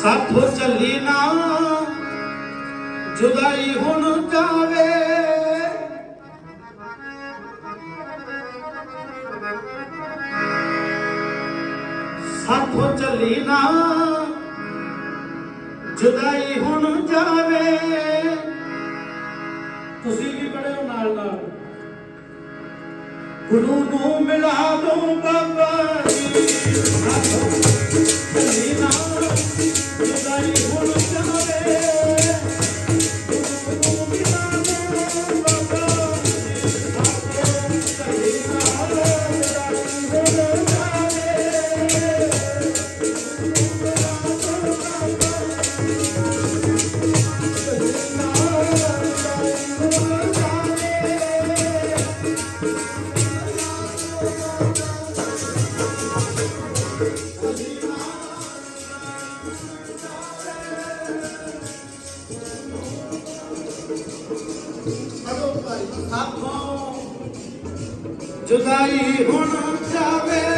ਸਾਥੋਂ ਚੱਲੀ ਨਾ, ਜੁਦਾਈ ਹੁਣ ਜਾਵੇ ਸਾਥੋਂ ਚੱਲੀ ਨਾ, ਜੁਦਾਈ ਹੁਣ ਜਾਵੇ ਤੁਸੀਂ ਵੀ ਪੜਿਓ ਨਾਲ ਨਾਲ ਗੁਰੂ ਨੂੰ ਮਿਲਾ ਦੋ ਬਾਬਾ ਜੀ। ਸਾਥੋਂ ਜੁਦਾਈ ਹੁਣ ਜਾਵੇ।